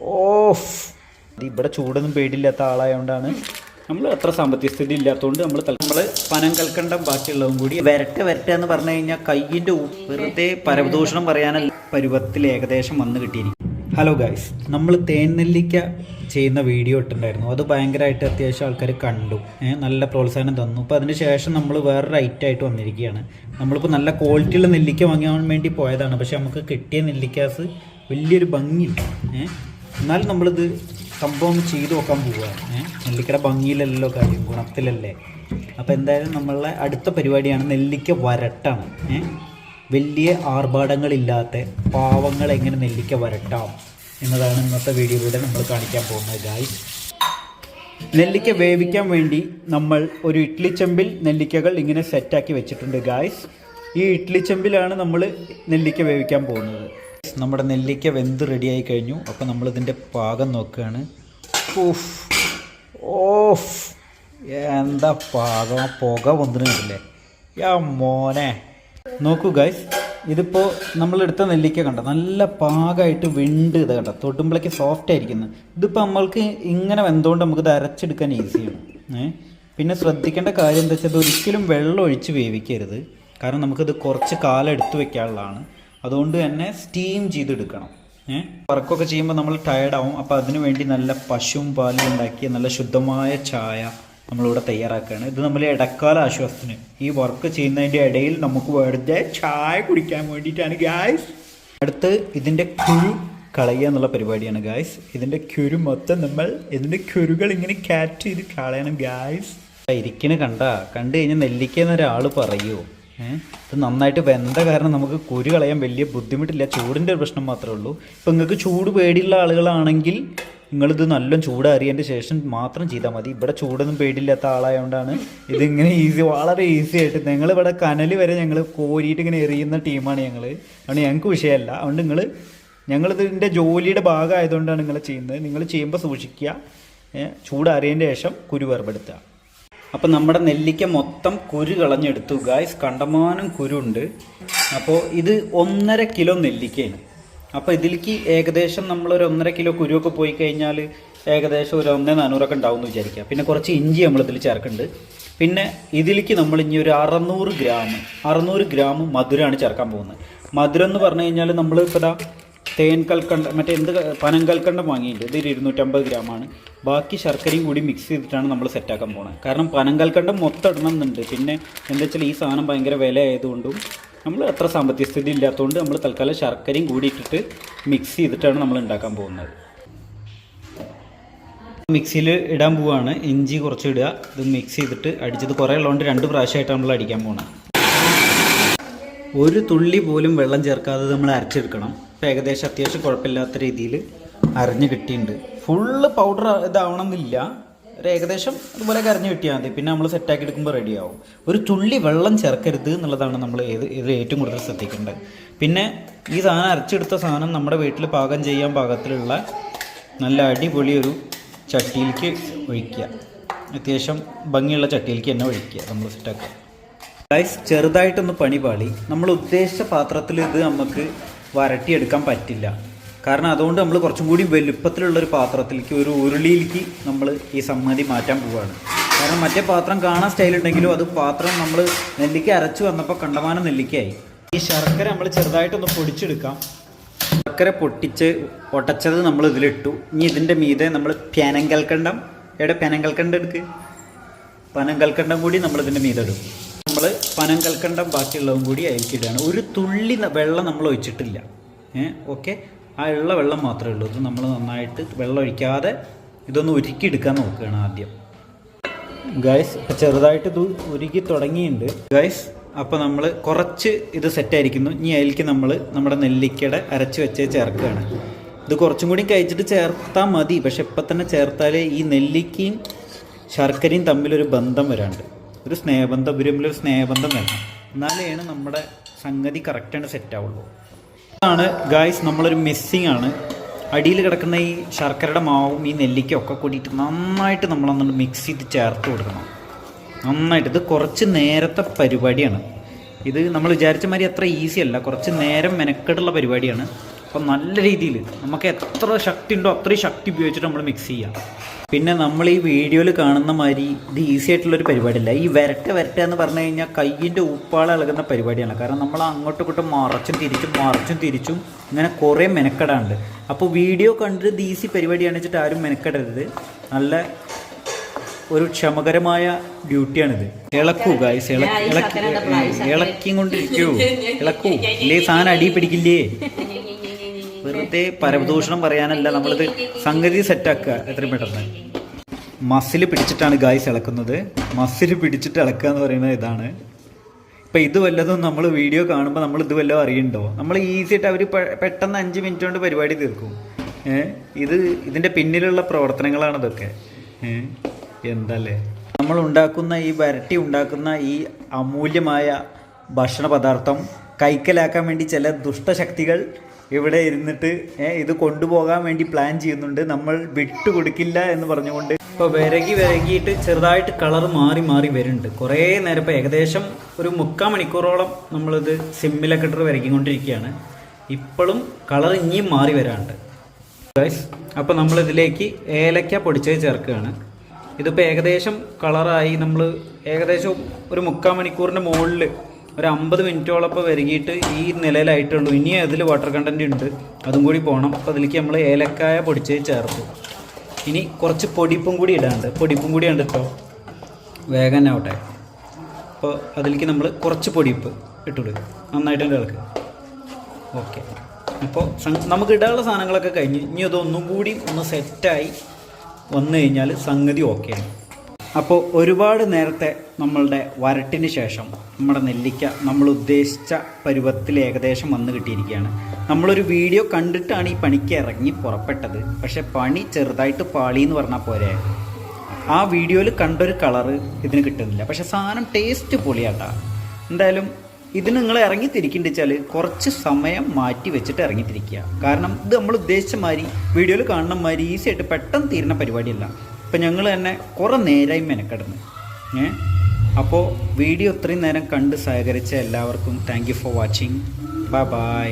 Of. ഇവിടെ ചൂടൊന്നും പേടിയില്ലാത്ത ആളായതുകൊണ്ടാണ് നമ്മൾ അത്ര സാമ്പത്തിക സ്ഥിതി ഇല്ലാത്തതുകൊണ്ട് നമ്മൾ നമ്മൾ പനം കൽക്കണ്ടം ബാക്കിയുള്ളതും കൂടി വരട്ടെ വരട്ടെ എന്ന് പറഞ്ഞു കഴിഞ്ഞാൽ കയ്യിന്റെ വെറുതെ പരദൂഷണം പറയാനല്ല. പരുവത്തിൽ ഏകദേശം വന്ന് കിട്ടിയിരിക്കും ഹലോ ഗായ്സ് നമ്മൾ തേൻ നെല്ലിക്ക ചെയ്യുന്ന വീഡിയോ ഇട്ടിട്ടുണ്ടായിരുന്നു. അത് ഭയങ്കരമായിട്ട് അത്യാവശ്യം ആൾക്കാർ കണ്ടു. നല്ല പ്രോത്സാഹനം തന്നു. അപ്പോൾ അതിന് ശേഷം നമ്മൾ വേറൊരു ഐറ്റമായിട്ട് വന്നിരിക്കുകയാണ്. നമ്മളിപ്പോൾ നല്ല ക്വാളിറ്റിയുള്ള നെല്ലിക്ക വാങ്ങാൻ വേണ്ടി പോയതാണ്. പക്ഷേ നമുക്ക് കിട്ടിയ നെല്ലിക്കാസ് വലിയൊരു ഭംഗിയില്ല ഏഹ് എന്നാലും നമ്മളിത് സംഭവം ചെയ്ത് നോക്കാൻ പോവുകയാണ് നെല്ലിക്കയുടെ ഭംഗിയിലല്ലോ കാര്യം ഗുണത്തിലല്ലേ? അപ്പോൾ എന്തായാലും നമ്മളെ അടുത്ത പരിപാടിയാണ് നെല്ലിക്ക വരട്ടാണ് വലിയ ആർഭാടങ്ങളില്ലാത്ത പാവങ്ങൾ എങ്ങനെ നെല്ലിക്ക വരട്ടാം എന്നതാണ് ഇന്നത്തെ വീഡിയോയിലൂടെ നമ്മൾ കാണിക്കാൻ പോകുന്നത് ഗായ്സ് നെല്ലിക്ക വേവിക്കാൻ വേണ്ടി നമ്മൾ ഒരു ഇഡ്ലി ചെമ്പിൽ നെല്ലിക്കകൾ ഇങ്ങനെ സെറ്റാക്കി വെച്ചിട്ടുണ്ട് ഗായ്സ് ഈ ഇഡ്ലി ചെമ്പിലാണ് നമ്മൾ നെല്ലിക്ക വേവിക്കാൻ പോകുന്നത്. നമ്മുടെ നെല്ലിക്ക വെന്ത് റെഡിയായി കഴിഞ്ഞു. അപ്പോൾ നമ്മളിതിന്റെ പാകം നോക്കുകയാണ്. Off off. എന്താ പാകം? പുക വന്നിട്ടില്ലേ യാ മോനെ. നോക്കൂ ഗൈസ് ഇതിപ്പോൾ നമ്മളെടുത്ത നെല്ലിക്ക കണ്ട? നല്ല പാകമായിട്ട് വെണ്ട് ഇത് കണ്ട? തൊട്ടുമ്പോഴേക്ക് സോഫ്റ്റ് ആയിരിക്കുന്നു. ഇതിപ്പോൾ നമ്മൾക്ക് ഇങ്ങനെ വെന്തുകൊണ്ട് നമുക്കിത് അരച്ചെടുക്കാൻ ഈസിയാണ് ഏ? പിന്നെ ശ്രദ്ധിക്കേണ്ട കാര്യം എന്താ വെച്ചാൽ ഇത് ഒരിക്കലും വെള്ളം ഒഴിച്ച് വേവിക്കരുത്. കാരണം നമുക്കിത് കുറച്ച് കാലം എടുത്തു വെക്കാനുള്ളതാണ്. അതുകൊണ്ട് തന്നെ സ്റ്റീം ചെയ്തെടുക്കണം. ഏഹ് വർക്കൊക്കെ ചെയ്യുമ്പോൾ നമ്മൾ ടയർഡാവും അപ്പോൾ അതിനു വേണ്ടി നല്ല പശുവും പാലും ഉണ്ടാക്കിയ നല്ല ശുദ്ധമായ ചായ നമ്മളിവിടെ തയ്യാറാക്കുകയാണ്. ഇത് നമ്മൾ ഇടക്കാല ആശ്വാസത്തിന്. ഈ വർക്ക് ചെയ്യുന്നതിന്റെ ഇടയിൽ നമുക്ക് വെറുതെ ചായ കുടിക്കാൻ വേണ്ടിയിട്ടാണ് ഗായ്സ് അടുത്ത് ഇതിന്റെ കുരു കളയുക എന്നുള്ള പരിപാടിയാണ് ഗായ്സ് ഇതിന്റെ കുരു മൊത്തം നമ്മൾ ഇതിന്റെ കുരുകൾ ഇങ്ങനെ കാറ്റ് ചെയ്ത് കളയണം ഗായ്സ് ഇരിക്കണ കണ്ട. കണ്ടു കഴിഞ്ഞാൽ നെല്ലിക്കുന്ന ഒരാൾ പറയുമോ ഇത് നന്നായിട്ട് വെന്ത കാരണം നമുക്ക് കുരു കളയാൻ വലിയ ബുദ്ധിമുട്ടില്ല. ചൂടിന്റെ ഒരു പ്രശ്നം മാത്രമേ ഉള്ളൂ. ഇപ്പം നിങ്ങൾക്ക് ചൂട് പേടിയുള്ള ആളുകളാണെങ്കിൽ നിങ്ങളിത് നല്ല ചൂടാറിയതിന്റെ ശേഷം മാത്രം ചെയ്താൽ മതി. ഇവിടെ ചൂടൊന്നും പേടിയില്ലാത്ത ആളായതുകൊണ്ടാണ് ഇതിങ്ങനെ ഈസി വളരെ ഈസി ആയിട്ട് നിങ്ങൾ ഇവിടെ കനൽ വരെ ഞങ്ങൾ കോരിയിട്ട് ഇങ്ങനെ എറിയുന്ന ടീമാണ് ഞങ്ങൾ അതുകൊണ്ട് ഞങ്ങൾക്ക് വിഷയമല്ല. അതുകൊണ്ട് നിങ്ങൾ ഞങ്ങളിതിന്റെ ജോലിയുടെ ഭാഗമായതുകൊണ്ടാണ് നിങ്ങൾ ചെയ്യുന്നത്. നിങ്ങൾ ചെയ്യുമ്പോൾ സൂക്ഷിക്കുക. ചൂട് ചൂടാറിയതിന്റെ ശേഷം കുരു വേർപെടുത്തുക. അപ്പം നമ്മുടെ നെല്ലിക്ക മൊത്തം കുരു കളഞ്ഞെടുത്തു. ഗായ്സ് കണ്ടമാനം കുരുണ്ട്. അപ്പോൾ ഇത് ഒന്നര കിലോ നെല്ലിക്കയാണ്. അപ്പോൾ ഇതിലേക്ക് ഏകദേശം നമ്മളൊരു ഒന്നര കിലോ കുരുവൊക്കെ പോയി കഴിഞ്ഞാൽ ഏകദേശം ഒരു ഒന്നേ നാനൂറൊക്കെ ഉണ്ടാവും എന്ന് വിചാരിക്കുക. പിന്നെ കുറച്ച് ഇഞ്ചി നമ്മൾ ഇതിൽ ചേർക്കുന്നുണ്ട്. പിന്നെ ഇതിലേക്ക് നമ്മൾ ഇനി ഒരു അറുന്നൂറ് ഗ്രാം അറുന്നൂറ് ഗ്രാം മധുരമാണ് ചേർക്കാൻ പോകുന്നത്. മധുരം എന്ന് പറഞ്ഞു കഴിഞ്ഞാൽ നമ്മൾ ഇപ്പോൾ തേൻ കൽക്കണ്ട മറ്റേ എന്ത് പനം കൽക്കണ്ടം വാങ്ങിയിട്ടുണ്ട്. ഇതൊരു ഇരുന്നൂറ്റമ്പത് ഗ്രാമാണ്. ബാക്കി ശർക്കരയും കൂടി മിക്സ് ചെയ്തിട്ടാണ് നമ്മൾ സെറ്റാക്കാൻ പോകുന്നത് കാരണം പനം കൽക്കണ്ടം മൊത്തം ഇടണം എന്നുണ്ട്. പിന്നെ എന്താ വെച്ചാൽ ഈ സാധനം ഭയങ്കര വില ആയതുകൊണ്ടും നമ്മൾ അത്ര സാമ്പത്തിക സ്ഥിതി ഇല്ലാത്തതുകൊണ്ട് നമ്മൾ തൽക്കാലം ശർക്കരയും കൂടി ഇട്ടിട്ട് മിക്സ് ചെയ്തിട്ടാണ് നമ്മൾ ഉണ്ടാക്കാൻ പോകുന്നത്. മിക്സിയിൽ ഇടാൻ പോവാണ്. ഇഞ്ചി കുറച്ച് ഇടുക. ഇത് മിക്സ് ചെയ്തിട്ട് അടിച്ചത് കുറേ ഉള്ളതുകൊണ്ട് രണ്ട് പ്രാവശ്യമായിട്ട് നമ്മൾ അടിക്കാൻ പോകണം ഒരു തുള്ളി പോലും വെള്ളം ചേർക്കാതെ നമ്മൾ അരച്ചെടുക്കണം. ഇപ്പം ഏകദേശം അത്യാവശ്യം കുഴപ്പമില്ലാത്ത രീതിയിൽ അരഞ്ഞ് കിട്ടിയിട്ടുണ്ട്. ഫുള്ള് പൗഡർ ഇതാവണം എന്നില്ല ഒരു ഏകദേശം അതുപോലെ കരഞ്ഞ് കിട്ടിയാൽ മതി. പിന്നെ നമ്മൾ സെറ്റാക്കി എടുക്കുമ്പോൾ റെഡിയാവും ഒരു തുള്ളി വെള്ളം ചേർക്കരുത് എന്നുള്ളതാണ് നമ്മൾ ഏത് ഇത് ഏറ്റവും കൂടുതൽ ശ്രദ്ധിക്കേണ്ടത്. പിന്നെ ഈ സാധനം അരച്ചെടുത്ത സാധനം നമ്മുടെ വീട്ടിൽ പാകം ചെയ്യാൻ പാകത്തിലുള്ള നല്ല അടിപൊളി ഒരു ചട്ടിയിലേക്ക് ഒഴിക്കുക. അത്യാവശ്യം ഭംഗിയുള്ള ചട്ടിയിലേക്ക് തന്നെ ഒഴിക്കുക നമ്മൾ സെറ്റാക്കുക ഗൈസ് ചെറുതായിട്ടൊന്ന് പണി പാളി. നമ്മൾ ഉദ്ദേശിച്ച പാത്രത്തിൽ ഇത് നമുക്ക് വരട്ടിയെടുക്കാൻ പറ്റില്ല. കാരണം അതുകൊണ്ട് നമ്മൾ കുറച്ചും കൂടി വലുപ്പത്തിലുള്ള ഒരു പാത്രത്തിലേക്ക് ഒരു ഉരുളിയിലേക്ക് നമ്മൾ ഈ സമ്മതി മാറ്റാൻ പോവുകയാണ് കാരണം മറ്റേ പാത്രം കാണാൻ സ്റ്റൈൽ ഉണ്ടെങ്കിലും അത് പാത്രം നമ്മൾ നെല്ലിക്ക അരച്ചു വന്നപ്പോൾ കണ്ടമാനം നെല്ലിക്കയായി. ഈ ശർക്കര നമ്മൾ ചെറുതായിട്ടൊന്ന് പൊടിച്ചെടുക്കാം. ശർക്കര പൊട്ടിച്ച് ഒട്ടച്ചത് നമ്മൾ ഇതിലിട്ടു. ഇനി ഇതിന്റെ മീതെ നമ്മൾ പ്യാനങ്കൽക്കണ്ടം എവിടെ പ്യാനങ്കൽക്കണ്ടം എടുക്ക്? പനങ്കൽക്കണ്ടം കൂടി നമ്മൾ ഇതിന്റെ മീതിടും നമ്മൾ പനം കൽക്കണ്ടം ബാക്കിയുള്ളതും കൂടി അയക്കിടുകയാണ് ഒരു തുള്ളി വെള്ളം നമ്മൾ ഒഴിച്ചിട്ടില്ല. ഏ ഓക്കെ? ആ ഉള്ള വെള്ളം മാത്രമേ ഉള്ളൂ. ഇത് നമ്മൾ നന്നായിട്ട് വെള്ളം ഒഴിക്കാതെ ഇതൊന്ന് ഉരുക്കിയെടുക്കാൻ നോക്കുകയാണ് ആദ്യം. ഗൈസ് ചെറുതായിട്ട് ഇത് ഉരുക്കി തുടങ്ങിയിട്ടുണ്ട്. ഗൈസ് അപ്പോൾ നമ്മൾ കുറച്ച് ഇത് സെറ്റായിരിക്കുന്നു ഇനി അതിലേക്ക് നമ്മൾ നമ്മുടെ നെല്ലിക്കയുടെ അരച്ച് വെച്ച് ചേർക്കുകയാണ്. ഇത് കുറച്ചും കൂടി കഴിച്ചിട്ട് ചേർത്താൽ മതി. പക്ഷെ ഇപ്പം തന്നെ ചേർത്താൽ ഈ നെല്ലിക്കയും ശർക്കരയും തമ്മിലൊരു ബന്ധം വരാണ്ട്. ഒരു സ്നേഹബന്ധം ഇവർ തമ്മിലൊരു സ്നേഹബന്ധം വരണം. എന്നാലേണ് നമ്മുടെ സംഗതി കറക്റ്റാണ് സെറ്റ് ആവുള്ളൂ. അതാണ് ഗായ്സ് നമ്മളൊരു മിസ്സിങ് ആണ്. അടിയിൽ കിടക്കുന്ന ഈ ശർക്കരയുടെ മാവും ഈ നെല്ലിക്കും ഒക്കെ കൂടിയിട്ട് നന്നായിട്ട് നമ്മളൊന്നുകൊണ്ട് മിക്സ് ചെയ്ത് ചേർത്ത് കൊടുക്കണം. നന്നായിട്ട്. ഇത് കുറച്ച് നേരത്തെ പരിപാടിയാണ്. ഇത് നമ്മൾ വിചാരിച്ച മാതിരി അത്ര ഈസി അല്ല. കുറച്ച് നേരം മെനക്കെടുള്ള പരിപാടിയാണ്. അപ്പോൾ നല്ല രീതിയിൽ നമുക്ക് എത്ര ശക്തി ഉണ്ടോ അത്രയും ശക്തി ഉപയോഗിച്ചിട്ട് നമ്മൾ മിക്സ് ചെയ്യാം. പിന്നെ നമ്മൾ ഈ വീഡിയോയിൽ കാണുന്ന മാതിരി ഇത് ഈസി ആയിട്ടുള്ളൊരു പരിപാടിയല്ല. ഈ വരട്ട വരട്ട എന്ന് പറഞ്ഞു കഴിഞ്ഞാൽ കയ്യിന്റെ ഉപ്പാള ഇളകുന്ന പരിപാടിയാണ്. കാരണം നമ്മൾ അങ്ങോട്ടും ഇങ്ങോട്ടും മറച്ചും തിരിച്ചും മറച്ചും തിരിച്ചും ഇങ്ങനെ കുറേ മെനക്കെടാണ്ട് അപ്പോൾ വീഡിയോ കണ്ടിട്ട് ഇത് ഈസി പരിപാടിയാണ് വെച്ചിട്ട് ആരും മെനക്കെടരുത്. നല്ല ഒരു ക്ഷമകരമായ ഡ്യൂട്ടിയാണിത്. ഇളക്കൂ ഗായ്സ് ഇളക്കി ഇളക്കിയും കൊണ്ടിരിക്കൂ. ഇളക്കൂ. ഇല്ലേ സാധനം അടി പിടിക്കില്ലേ? വെറുതെ പരദൂഷണം പറയാനല്ല നമ്മളിത് സംഗതി സെറ്റാക്കുക. എത്രയും പെട്ടെന്ന്. മസിൽ പിടിച്ചിട്ടാണ് ഗായ്സ് ഇളക്കുന്നത്. മസിൽ പിടിച്ചിട്ട് ഇളക്കുക എന്ന് പറയുന്നത് ഇതാണ്. ഇപ്പം ഇത് വല്ലതും നമ്മൾ വീഡിയോ കാണുമ്പോൾ നമ്മൾ ഇത് വല്ലതും അറിയണ്ടോ? നമ്മൾ ഈസി ആയിട്ട് അവർ പെട്ടെന്ന് അഞ്ച് മിനിറ്റ് കൊണ്ട് പരിപാടി തീർക്കും. ഇത് ഇതിന്റെ പിന്നിലുള്ള പ്രവർത്തനങ്ങളാണ് ഇതൊക്കെ. എന്തല്ലേ? നമ്മൾ ഉണ്ടാക്കുന്ന ഈ വരട്ടി ഉണ്ടാക്കുന്ന ഈ അമൂല്യമായ ഭക്ഷണ പദാർത്ഥം കൈക്കലാക്കാൻ വേണ്ടി ചില ദുഷ്ടശക്തികൾ ഇവിടെ ഇരുന്നിട്ട് ഇത് കൊണ്ടുപോകാൻ വേണ്ടി പ്ലാൻ ചെയ്യുന്നുണ്ട്. നമ്മൾ വിട്ടു കൊടുക്കില്ല എന്ന് പറഞ്ഞുകൊണ്ട് ഇപ്പോൾ വിരകി വിരകിയിട്ട് ചെറുതായിട്ട് കളർ മാറി മാറി വരുന്നുണ്ട്. കുറേ നേരം ഇപ്പോൾ ഏകദേശം ഒരു മുക്കാൽ മണിക്കൂറോളം നമ്മളിത് സിമ്മിലൊക്കെ ഇട്ട് വിരകിക്കൊണ്ടിരിക്കുകയാണ്. ഇപ്പോഴും കളർ ഇനിയും മാറി വരാനുണ്ട്. ഗൈസ് അപ്പോൾ നമ്മൾ ഇതിലേക്ക് ഏലക്ക പൊടിച്ചത് ചേർക്കുകയാണ്. ഇതിപ്പോൾ ഏകദേശം കളറായി നമ്മൾ ഏകദേശം ഒരു മുക്കാൽ മണിക്കൂറിന്റെ മുകളിൽ ഒരു അമ്പത് മിനിറ്റോളം ഇപ്പോൾ വരികിയിട്ട് ഈ നിലയിലായിട്ടുള്ളൂ ഇനി അതിൽ വാട്ടർ കണ്ടന്റ് ഉണ്ട്. അതും കൂടി പോകണം അപ്പോൾ അതിലേക്ക് നമ്മൾ ഏലക്കായ പൊടിച്ച് ചേർത്തു. ഇനി കുറച്ച് പൊടിപ്പും കൂടി ഇടാണ്ട് പൊടിപ്പും കൂടി ഉണ്ട് കേട്ടോ വേഗം ആവട്ടെ. അപ്പോൾ അതിലേക്ക് നമ്മൾ കുറച്ച് പൊടിപ്പ് ഇട്ടുകൊടുക്കുക നന്നായിട്ട് ഇളക്കുക ഓക്കെ. അപ്പോൾ നമുക്ക് ഇടാനുള്ള സാധനങ്ങളൊക്കെ കഴിഞ്ഞ്. ഇനി അതൊന്നും കൂടി ഒന്ന് സെറ്റായി വന്നു കഴിഞ്ഞാൽ സംഗതി ഓക്കെയാണ് അപ്പോൾ ഒരുപാട് നേരത്തെ നമ്മളുടെ വരട്ടിന് ശേഷം നമ്മുടെ നെല്ലിക്ക നമ്മൾ ഉദ്ദേശിച്ച പരുവത്തിൽ ഏകദേശം വന്ന് കിട്ടിയിരിക്കുകയാണ്. നമ്മളൊരു വീഡിയോ കണ്ടിട്ടാണ് ഈ പണിക്ക് ഇറങ്ങി പുറപ്പെട്ടത്. പക്ഷെ പണി ചെറുതായിട്ട് പാളി എന്ന് പറഞ്ഞാൽ പോരെ. ആ വീഡിയോയിൽ കണ്ടൊരു കളറ് ഇതിന് കിട്ടുന്നില്ല. പക്ഷെ സാധനം ടേസ്റ്റ് പൊളിയാട്ടാ. എന്തായാലും ഇതിന് നിങ്ങൾ ഇറങ്ങിത്തിരിക്കേണ്ട വെച്ചാൽ കുറച്ച് സമയം മാറ്റി വെച്ചിട്ട് ഇറങ്ങിത്തിരിക്കുക. കാരണം ഇത് നമ്മൾ ഉദ്ദേശിച്ച മാതിരി വീഡിയോയിൽ കാണുന്ന മാതിരി ഈസി ആയിട്ട് പെട്ടെന്ന് തീരുന്ന പരിപാടിയല്ല. ഇപ്പം ഞങ്ങൾ തന്നെ കുറേ നേരമായി മെനക്കെടുന്നു. ഏ? അപ്പോൾ വീഡിയോ ഇത്രയും നേരം കണ്ട് സഹകരിച്ച എല്ലാവർക്കും thank you for watching bye bye